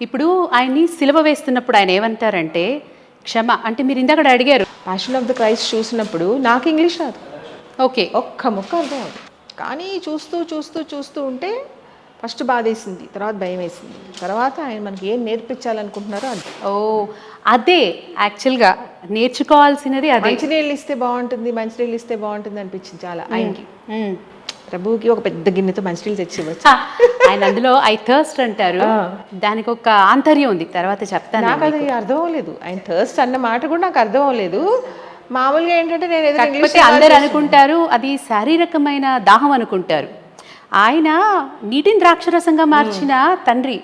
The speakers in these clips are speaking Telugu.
ఇప్పుడు ఆయన్ని సిలువ వేస్తున్నప్పుడు ఆయన ఏమంటారంటే క్షమ. అంటే మీరు ఇందాక అడిగారు. ప్యాషన్ ఆఫ్ ద క్రైస్ట్ చూసినప్పుడు నాకు ఇంగ్లీష్ రాదు. ఓకే. ఒక్క ముక్క అర్థం అవుతుంది కానీ చూస్తూ చూస్తూ చూస్తూ ఉంటే ఫస్ట్ బాధేసింది తర్వాత భయం వేసింది తర్వాత ఆయన మనకి ఏం నేర్పించాలనుకుంటున్నారో అది ఓ అదే యాక్చువల్గా నేర్చుకోవాల్సినది అదే. మంచినీళ్ళు ఇస్తే బాగుంటుంది మంచినీళ్ళు ఇస్తే బాగుంటుంది అనిపించింది చాలా ఆయనకి. మ్మ్. ప్రభువుకి ఒక పెద్ద గిన్నెతో మంచినీళ్ళు తెచ్చి ఇవ్వచ్చు హా, ఆయన అందులో ఐ థర్స్ట్ అంటారు. దానికి ఒక ఆంతర్యం ఉంది. తర్వాత చెప్తాను నాకు అది అర్థం అవ్వలేదు. ఆయన థర్స్ట్ అన్న మాట కూడా నాకు అర్థం అవ్వలేదు. మామూలుగా ఏంటంటే నేను అందరు అనుకుంటారు అది శారీరకమైన దాహం అనుకుంటారు. ఆయన నీటిని ద్రాక్షరసంగా మార్చిన తండ్రి.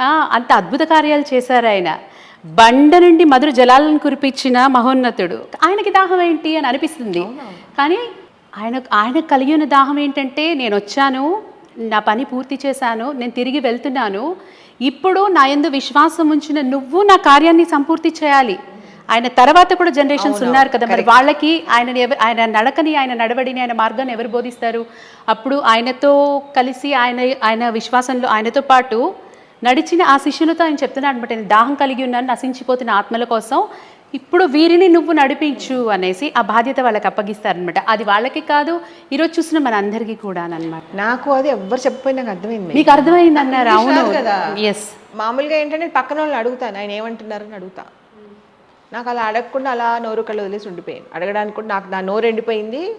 ఆ, అంత అద్భుత కార్యాలు చేశారు ఆయన. బండ నుండి మధుర జలాలను కురిపించిన మహోన్నతుడు. ఆయనకి దాహం ఏంటి అని అనిపిస్తుంది. కానీ ఆయన ఆయన కలిగి ఉన్న దాహం ఏంటంటే నేను వచ్చాను నా పని పూర్తి చేశాను నేను తిరిగి వెళ్తున్నాను. ఇప్పుడు నా యందు విశ్వాసం ఉంచిన నువ్వు నా కార్యాన్ని సంపూర్తి చేయాలి. ఆయన తర్వాత కూడా జనరేషన్స్ ఉన్నారు కదా మరి వాళ్ళకి ఆయన ఆయన నడకని ఆయన నడవడిని ఆయన మార్గాన్ని ఎవరు బోధిస్తారు? అప్పుడు ఆయనతో కలిసి ఆయన ఆయన విశ్వాసంలో ఆయనతో పాటు నడిచిన ఆ శిష్యులతో ఆయన చెప్తున్నాడు అనమాట నేను దాహం కలిగి ఉన్నాను నశించిపోతున్న ఆత్మల కోసం ఇప్పుడు వీరిని నువ్వు నడిపించు అనేసి ఆ బాధ్యత వాళ్ళకి అప్పగిస్తారనమాట అది వాళ్ళకి కాదు ఈరోజు చూసిన మన అందరికీ కూడా అనమాట నాకు అది ఎవ్వరు చెప్పిపోయి నాకు అర్థమైంది. మీకు అర్థమైంది అన్నారు అవును. కదా. ఎస్ మామూలుగా ఏంటంటే పక్కన వాళ్ళని అడుగుతాను ఆయన ఏమంటున్నారు? అని అడుగుతా. నాకు అలా అడగకుండా అలా నోరు కళ్ళు వదిలేసి ఉండిపోయాను. అడగడానికి కూడా నాకు నా నోరు ఎండిపోయింది.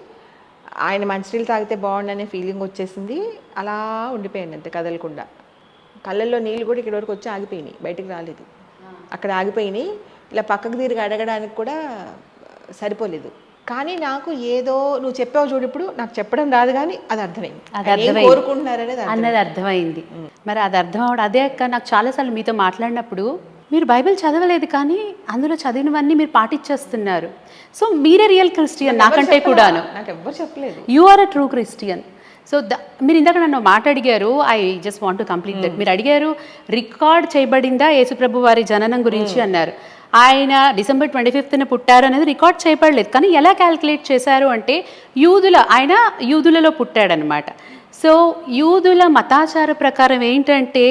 ఆయన మంచినీళ్ళు తాగితే బాగుండనే ఫీలింగ్ వచ్చేసింది. అలా ఉండిపోయాను అంతే కదలకుండా. కళ్ళల్లో నీళ్ళు కూడా ఇక్కడ వరకు వచ్చి ఆగిపోయినాయి. బయటికి రాలేదు. అక్కడ ఆగిపోయినాయి. ఇలా పక్కకు తిరిగి అడగడానికి కూడా సరిపోలేదు. కానీ నాకు ఏదో నువ్వు చెప్పావు చూడు ఇప్పుడు నాకు చెప్పడం రాదు కానీ అది అర్థమైంది. అది అర్థమైంది. కోరుకుంటున్నారనేది. అన్నది అర్థమైంది. మరి అది అర్థం అవడం అదే అక్క నాకు చాలాసార్లు మీతో మాట్లాడినప్పుడు మీరు బైబిల్ చదవలేదు కానీ అందులో చదివినవన్నీ మీరు పాటించేస్తున్నారు. సో మీరే రియల్ క్రిస్టియన్ నాకంటే కూడాను. నాకు ఎవ్వరు చెప్పలేదు. You are a true Christian so the మీరు ఇందాక నన్ను మాట అడిగారు I just want to complete that మీరు అడిగారు రికార్డ్ చేయబడిందా యేసుప్రభు వారి జననం గురించి అన్నారు. ఆయన డిసెంబర్ ట్వంటీ ఫిఫ్త్న పుట్టారు అనేది రికార్డ్ చేయబడలేదు. కానీ ఎలా క్యాల్కులేట్ చేశారు అంటే యూదుల ఆయన యూదులలో పుట్టాడనమాట. సో యూదుల మతాచార ప్రకారం ఏంటంటే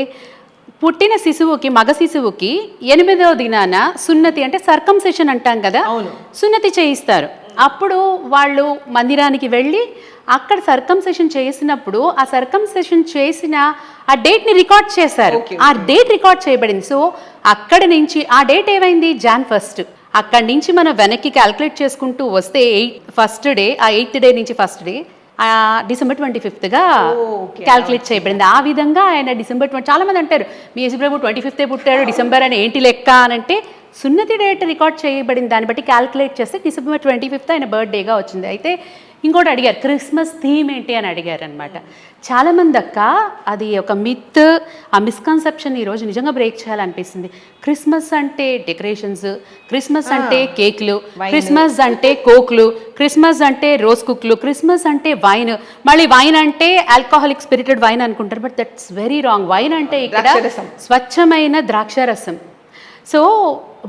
పుట్టిన శిశువుకి మగ శిశువుకి ఎనిమిదవ దినాన సున్నతి అంటే సర్కంసెషన్ అంటాం కదా? అవును. సున్నతి చేయిస్తారు. అప్పుడు వాళ్ళు మందిరానికి వెళ్ళి అక్కడ సర్కంసెషన్ చేసినప్పుడు ఆ సర్కంసెషన్ చేసిన ఆ డేట్ని రికార్డ్ చేశారు. ఆ డేట్ రికార్డ్ చేయబడింది. సో అక్కడ నుంచి ఆ డేట్ ఏమైంది? Jan first. అక్కడి నుంచి మనం వెనక్కి క్యాల్కులేట్ చేసుకుంటూ వస్తే ఎయిట్ ఫస్ట్ డే ఆ ఎయిత్ డే నుంచి ఫస్ట్ డే డిసెంబర్ ట్వంటీ ఫిఫ్త్గా క్యాల్కులేట్ చేయబడింది. ఆ విధంగా ఆయన డిసెంబర్ ట్వంటీ చాలా మంది అంటారు మీ యేసుప్రభు ట్వంటీ ఫిఫ్తే పుట్టాడు డిసెంబర్ అని ఏంటి లెక్క? అని అంటే సున్నతి డేట్ రికార్డ్ చేయబడింది దాన్ని బట్టి క్యాల్కులేట్ చేస్తే డిసెంబర్ ట్వంటీ ఫిఫ్త్ ఆయన బర్త్డేగా వచ్చింది. అయితే ఇంకోటి అడిగారు క్రిస్మస్ థీమ్ ఏంటి? అని అడిగారు అనమాట చాలామంది అక్క అది ఒక మిత్ ఆ మిస్కన్సెప్షన్ ఈరోజు నిజంగా బ్రేక్ చేయాలనిపిస్తుంది. క్రిస్మస్ అంటే డెకరేషన్స్ క్రిస్మస్ అంటే కేక్లు క్రిస్మస్ అంటే కోక్లు క్రిస్మస్ అంటే రోజ్ కుక్లు క్రిస్మస్ అంటే వైన్ మళ్ళీ వైన్ అంటే ఆల్కహాలిక్ స్పిరిటెడ్ వైన్ అనుకుంటారు but that's very wrong wine అంటే ఇక్కడ. స్వచ్ఛమైన ద్రాక్షారసం. So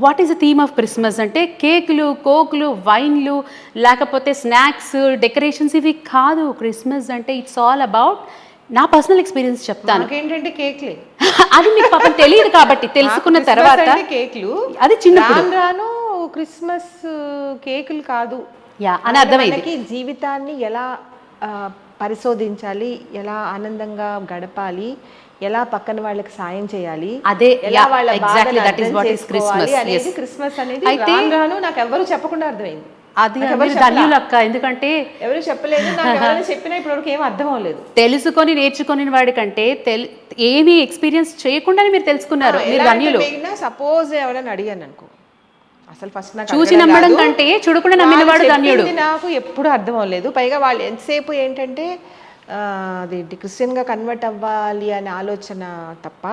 what is the theme of Christmas అంటే కేకులు కోకులు వైన్లు లేకపోతే స్నాక్స్ డెకరేషన్స్ ఇవి కాదు. క్రిస్మస్ అంటే ఇట్స్ ఆల్ అబౌట్ నా పర్సనల్ ఎక్స్పీరియన్స్ చెప్తాను. నాకేంటంటే కేక్లే. అది మీకు పాపం తెలియదు కాబట్టి తెలుసుకున్న తర్వాత కేకులు. అది చిన్నప్పుడు. రాను క్రిస్మస్ కేకులు కాదు. యా అని అర్థమైంది. జీవితాన్ని ఎలా పరిశోధించాలి ఎలా ఆనందంగా గడపాలి ఎలా పక్కన వాళ్ళకి సాయం చేయాలి అదే, ఎలా వాళ్ళ అనేది. క్రిస్మస్ అనేది అయితే- నాకు ఎవరు చెప్పకుండా అర్థమైంది. అది నాకు ఎవరు మీరు ధన్యులు అక్క ఎందుకంటే ఎవరు చెప్పలేదు చెప్పినా ఇప్పటివరకు ఏం అర్థం అవ్వలేదు. తెలుసుకొని నేర్చుకొని వాడికంటే తెల్ ఏమీ ఎక్స్పీరియన్స్ చేయకుండానే మీరు తెలుసుకున్నారు. మీరు ధన్యులు. సపోజ్ ఎవరైనా అడిగాను అనుకో అసలు ఫస్ట్ నాకు చూసి నమ్మడం. కంటే చూడకుండా నమ్మినవాడు ధన్యుడు. నాకు ఎప్పుడు అర్థం అవ్వలేదు. పైగా వాళ్ళు ఎంతసేపు ఏంటంటే అదేంటి క్రిస్టియన్గా కన్వర్ట్ అవ్వాలి అనే ఆలోచన తప్ప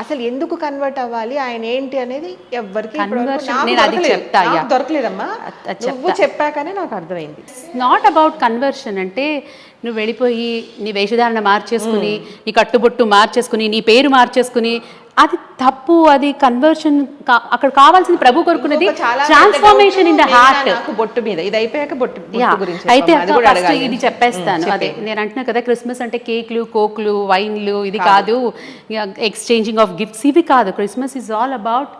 అసలు ఎందుకు కన్వర్ట్ అవ్వాలి ఆయన ఏంటి అనేది yeah. దొరకలేదమ్మా. నువ్వు చెప్పాకనే నాకు అర్థమైంది. నాట్ అబౌట్ కన్వర్షన్ అంటే నువ్వు వెళ్ళిపోయి నీ వేషధారణ మార్చేసుకుని నీ కట్టుబొట్టు మార్చేసుకుని నీ పేరు మార్చేసుకుని అది తప్పు అది కన్వర్షన్ అక్కడ కావాల్సింది ప్రభు కొరుకున్నది ట్రాన్స్ఫర్మేషన్ ఇన్ ద హార్ట్ బొట్టు మీద ఇది అయిపోయాక బొట్టు గురించి అయితే. ఇది చెప్పేస్తాను. అదే నేను అంటున్నా కదా క్రిస్మస్ అంటే కేక్లు కోక్లు వైన్లు ఇది కాదు. ఎక్స్చేంజింగ్ ఆఫ్ గిఫ్ట్స్ ఇవి కాదు. Christmas is all about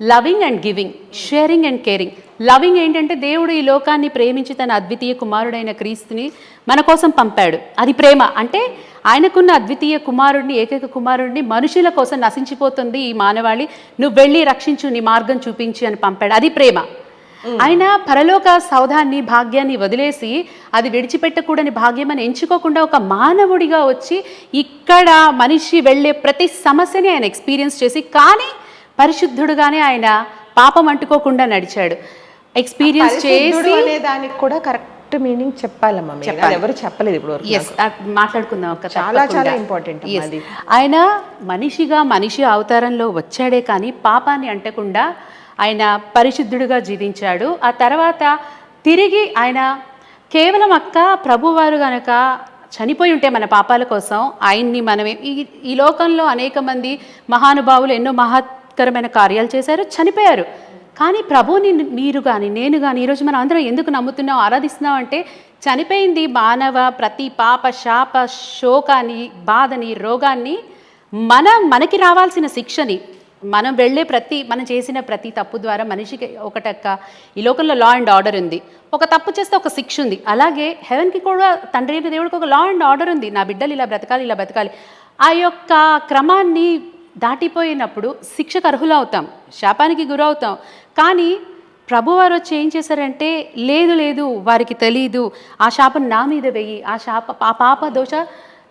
loving and giving sharing and caring. Loving ఏంటంటే దేవుడు ఈ లోకాన్ని ప్రేమించి తన అద్వితీయ కుమారుడైన క్రీస్తుని మన కోసం పంపాడు. అది ప్రేమ. అంటే ఆయనకున్న అద్వితీయ కుమారుడిని ఏకైక కుమారుడిని మనుషుల కోసం నశించిపోతుంది ఈ మానవాళి. నువ్వు వెళ్ళి రక్షించు నీ మార్గం చూపించి అని పంపాడు. అది ప్రేమ. ఆయన పరలోక సౌధాన్ని భాగ్యాన్ని వదిలేసి అది విడిచిపెట్టకూడని భాగ్యమని ఎంచుకోకుండా ఒక మానవుడిగా వచ్చి ఇక్కడ మనిషి వెళ్ళే ప్రతి సమస్యని ఆయన ఎక్స్పీరియన్స్ చేసి కానీ పరిశుద్ధుడుగానే ఆయన పాపం అంటుకోకుండా నడిచాడు. ఎక్స్పీరియన్స్ చేసి అనే దానికి కూడా కరెక్ట్ మీనింగ్ చెప్పాలమ్మా. అది ఎవరు చెప్పలేదు ఇప్పుడు మాట్లాడుకుందాం ఒక చాలా చాలా ఇంపార్టెంట్. ఆయన మనిషిగా మనిషి అవతారంలో వచ్చాడే కానీ పాపాన్ని అంటకుండా ఆయన పరిశుద్ధుడుగా జీవించాడు. ఆ తర్వాత తిరిగి ఆయన కేవలం అక్క ప్రభువారు గనక చనిపోయి ఉంటే మన పాపాల కోసం ఆయన్ని మనమే ఈ ఈ లోకంలో అనేక మంది మహానుభావులు ఎన్నో మహత్కరమైన కార్యాలు చేశారు చనిపోయారు. కానీ ప్రభుని మీరు కానీ నేను కానీ ఈరోజు మనం అందరం ఎందుకు నమ్ముతున్నాం ఆరాధిస్తున్నాం అంటే చనిపోయింది మానవ ప్రతి పాప శాప శోకాన్ని బాధని రోగాన్ని మన మనకి రావాల్సిన శిక్షని మనం వెళ్ళే ప్రతి మనం చేసిన ప్రతి తప్పు ద్వారా మనిషికి ఒకటక్క ఈ లోకంలో లా అండ్ ఆర్డర్ ఉంది. ఒక తప్పు చేస్తే ఒక శిక్ష ఉంది. అలాగే హెవెన్కి కూడా తండ్రి దేవుడికి ఒక లా అండ్ ఆర్డర్ ఉంది. నా బిడ్డలు ఇలా బ్రతకాలి ఇలా బ్రతకాలి. ఆ యొక్క క్రమాన్ని దాటిపోయినప్పుడు శిక్షకు అర్హులవుతాం శాపానికి గురవుతాం. కానీ ప్రభువారు వచ్చి ఏం చేశారంటే లేదు లేదు వారికి తెలీదు ఆ శాపం నా మీద వెయ్యి ఆ శాప ఆ పాప దోష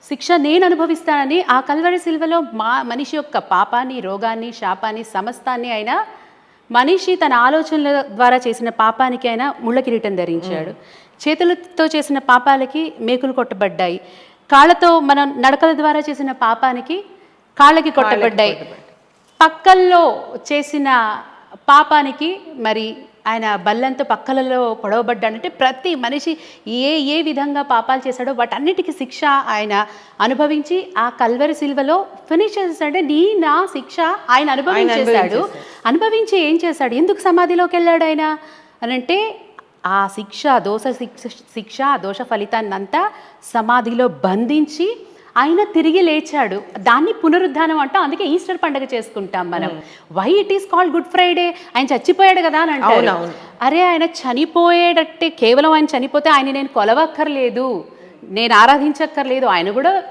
శిక్ష నేను అనుభవిస్తానని ఆ కల్వరి సిల్వలో మా మనిషి యొక్క పాపాన్ని రోగాన్ని శాపాన్ని సమస్తాన్ని అయినా మనిషి తన ఆలోచనల ద్వారా చేసిన పాపానికి అయినా ముళ్ళ కిరీటం ధరించాడు. చేతులతో చేసిన పాపాలకి మేకులు కొట్టబడ్డాయి. కాళ్ళతో మనం నడకల ద్వారా చేసిన పాపానికి కాళ్ళకి కొట్టబడ్డాయి. పక్కల్లో చేసిన పాపానికి మరి ఆయన బల్లంతో పక్కలలో పొడవబడ్డాడంటే ప్రతి మనిషి ఏ ఏ విధంగా పాపాలు చేశాడో వాటన్నిటికీ శిక్ష ఆయన అనుభవించి ఆ కల్వరి సిల్వలో ఫినిష్ చేసేసాడే నీ నా శిక్ష ఆయన అనుభవించేశాడు. అనుభవించి ఏం చేశాడు? ఎందుకు సమాధిలోకి వెళ్ళాడు ఆయన? అని అంటే ఆ శిక్ష దోష శిక్ష శిక్ష దోష ఫలితాన్ని అంతా సమాధిలో బంధించి ఆయన తిరిగి లేచాడు. దాన్ని పునరుద్ధానం అంటాం. అందుకే ఈస్టర్ పండుగ చేసుకుంటాం మనం. Why it is called good Friday ఆయన చచ్చిపోయాడు కదా అని అంటారు. అరే ఆయన చనిపోయేటట్టే కేవలం ఆయన చనిపోతే ఆయన నేను కొలవక్కర్లేదు. నేను ఆరాధించక్కర్లేదు. ఆయన కూడా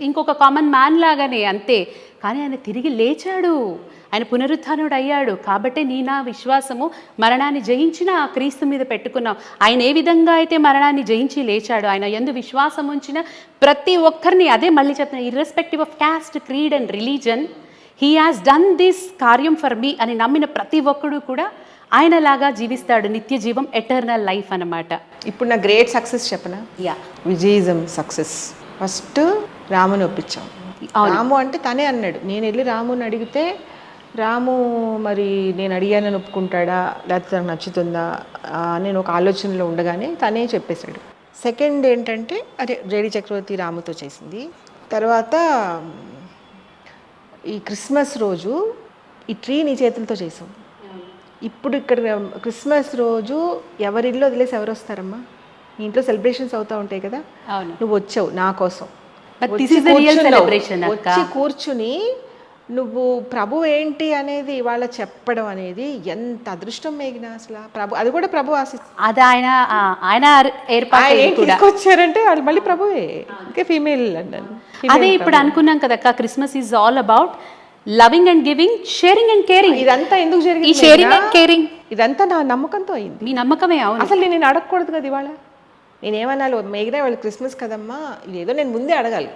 ఇంకొక కామన్ మ్యాన్ లాగానే అంతే. కానీ ఆయన తిరిగి లేచాడు. ఆయన పునరుత్థానుడు అయ్యాడు కాబట్టే నీ నా విశ్వాసము మరణాన్ని జయించిన ఆ క్రీస్తు మీద పెట్టుకున్నాం ఆయన ఏ విధంగా అయితే మరణాన్ని జయించి లేచాడు ఆయన ఎందు విశ్వాసం ఉంచిన ప్రతి ఒక్కరిని అదే మళ్ళీ చెప్తున్నా irrespective of caste creed and religion he has done this కార్యం ఫర్ మీ అని నమ్మిన ప్రతి ఒక్కడు కూడా ఆయనలాగా జీవిస్తాడు నిత్య జీవం ఎటర్నల్ లైఫ్ అన్నమాట. ఇప్పుడు నా గ్రేట్ సక్సెస్ చెప్పనా? యా విజయిజం సక్సెస్ ఫస్ట్ రాముని ఒప్పించాం. రాము అంటే తనే అన్నాడు. నేను వెళ్ళి రాముని అడిగితే రాము మరి నేను అడిగానని ఒప్పుకుంటాడా? లేకపోతే నాకు నచ్చుతుందా? నేను ఒక ఆలోచనలో ఉండగానే తనే చెప్పేశాడు. సెకండ్ ఏంటంటే అదే జేడి చక్రవర్తి రాముతో చేసింది. తర్వాత ఈ క్రిస్మస్ రోజు ఈ ట్రీ నీ చేతులతో చేసాం. ఇప్పుడు ఇక్కడ క్రిస్మస్ రోజు ఎవరిల్లు వదిలేసి ఎవరు వస్తారమ్మా మీ ఇంట్లో సెలబ్రేషన్స్ అవుతూ ఉంటాయి కదా? నువ్వు వచ్చావు నా కోసం. వచ్చి కూర్చుని నువ్వు ప్రభు ఏంటి అనేది ఇవాళ చెప్పడం అనేది ఎంత అదృష్టం మేగిన అసలు? ప్రభు అది కూడా ప్రభు ఆశి అది ఆయన ఆయన వాళ్ళు మళ్ళీ ప్రభువే. ఇంకా ఫీమేల్ అదే ఇప్పుడు అనుకున్నాం కదక్క Christmas is all about loving and giving sharing and caring ఇదంతా ఎందుకు ఈ జరిగింది షేరింగ్ మేఘనా? అండ్ కేరింగ్ ఇదంతా నా నమ్మకంతో అయింది. మీ నమ్మకమే అవును. అసలు నేను అడగకూడదు కదా ఇవాళ? నేనేమనాలి మేఘనా వాళ్ళు క్రిస్మస్ కదమ్మా? ఇదేదో నేను ముందే అడగాలి.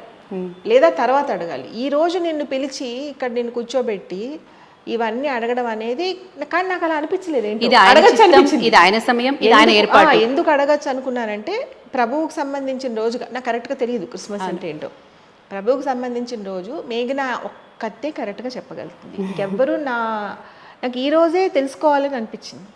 లేదా తర్వాత అడగాలి. ఈ రోజు నిన్ను పిలిచి ఇక్కడ నిన్ను కూర్చోబెట్టి ఇవన్నీ అడగడం అనేది కానీ నాకు అలా అనిపించలేదు. ఇది అడగచ్చు. ఇది ఆయన సమయం ఇది ఆయన ఎందుకు- ఏర్పాటు. ఎందుకు అడగచ్చు అనుకున్నానంటే ప్రభువుకు సంబంధించిన రోజుగా నాకు కరెక్ట్గా తెలియదు క్రిస్మస్ అంటే ఏంటో. ప్రభువుకు సంబంధించిన రోజు మేఘన ఒక్కతే కరెక్ట్గా చెప్పగలుగుతుంది. ఇంకెవ్వరూ నా నాకు ఈ రోజే తెలుసుకోవాలని అనిపించింది.